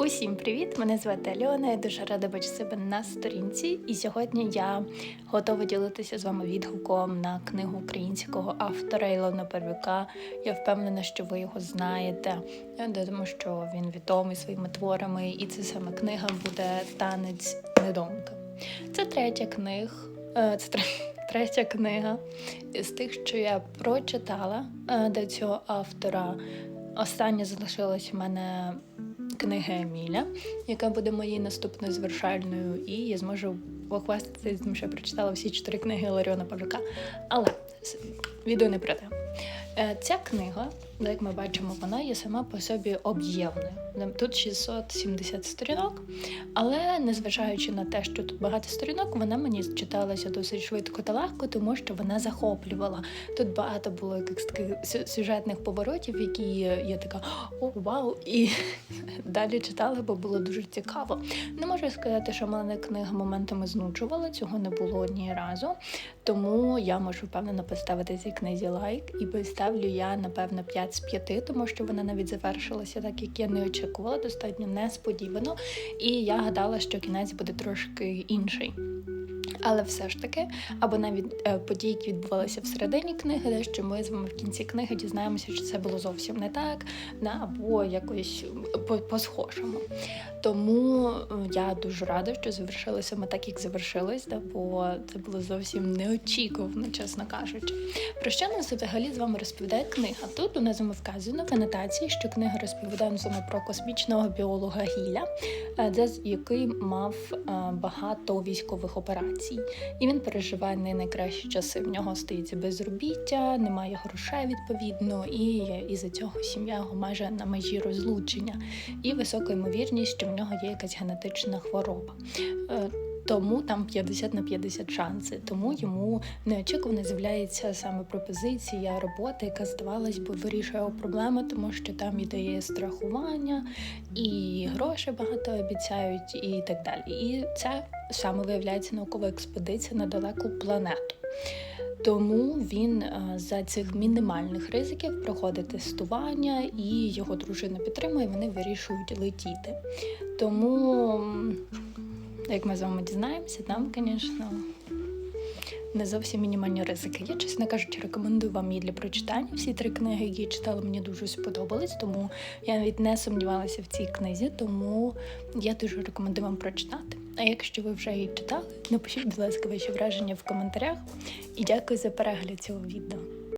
Усім привіт! Мене звати Альона. Я дуже рада бачити себе на сторінці. І сьогодні я готова ділитися з вами відгуком на книгу українського автора Ілона Первюка. Я впевнена, що ви його знаєте, Я тому що він відомий своїми творами, і це саме книга буде Танець недомка. Це третя книга. е, Це третя книга з тих, що я прочитала е, до цього автора. Остання залишилась у мене книга Еміля, яка буде моєю наступною завершальною, і я зможу похвастатися, тому що я прочитала всі чотири книги Ларіона Павлюка. Але відео не про те. Е, Ця книга, як ми бачимо, вона є сама по собі об'ємною. Тут 670 сторінок, але незважаючи на те, що тут багато сторінок, вона мені читалася досить швидко та легко, тому що вона захоплювала. Тут багато було якихось таких сюжетних поворотів, які я така о, вау! І далі читала, бо було дуже цікаво. Не можу сказати, що мене книга моментами знуджувала, цього не було ні разу. Тому я можу впевнено поставити цій книзі лайк і поставлю я, напевно, 5 з 5, тому що вона навіть завершилася так, як я не очікувала, достатньо несподівано. І я гадала, що кінець буде трошки інший. Але все ж таки, або навіть е, події, які відбувалися всередині книги, де що ми з вами в кінці книги дізнаємося, що це було зовсім не так, на або якось по- по-схожому. Тому е, я дуже рада, що завершилося саме так, як завершилось, да, бо це було зовсім неочікувано, чесно кажучи. Про що нас взагалі з вами розповідає книга? Тут у нас вами вказано в анотації, що книга розповідає з про космічного біолога Гіля, е, який мав багато військових операцій, і він переживає не найкращі часи. В нього стається безробіття, немає грошей відповідно, і із-за цього сім'я його майже на межі розлучення, і висока ймовірність, що в нього є якась генетична хвороба. Тому там 50 на 50 шанси. Тому йому неочікувано з'являється саме пропозиція роботи, яка здавалось би вирішує його проблеми, тому що там ідеє страхування, і гроші багато обіцяють, і так далі. І це саме виявляється наукова експедиція на далеку планету. Тому він е, за цих мінімальних ризиків проходить тестування, і його дружина підтримує, вони вирішують летіти. Тому, як ми з вами дізнаємося, там, звісно, не зовсім мінімальні ризики. Я, чесно кажучи, рекомендую вам її для прочитання. Всі три книги, які я читала, мені дуже сподобались, тому я навіть не сумнівалася в цій книзі, тому я дуже рекомендую вам прочитати. А якщо ви вже її читали, напишіть, будь ласка, ваші враження в коментарях. І дякую за перегляд цього відео.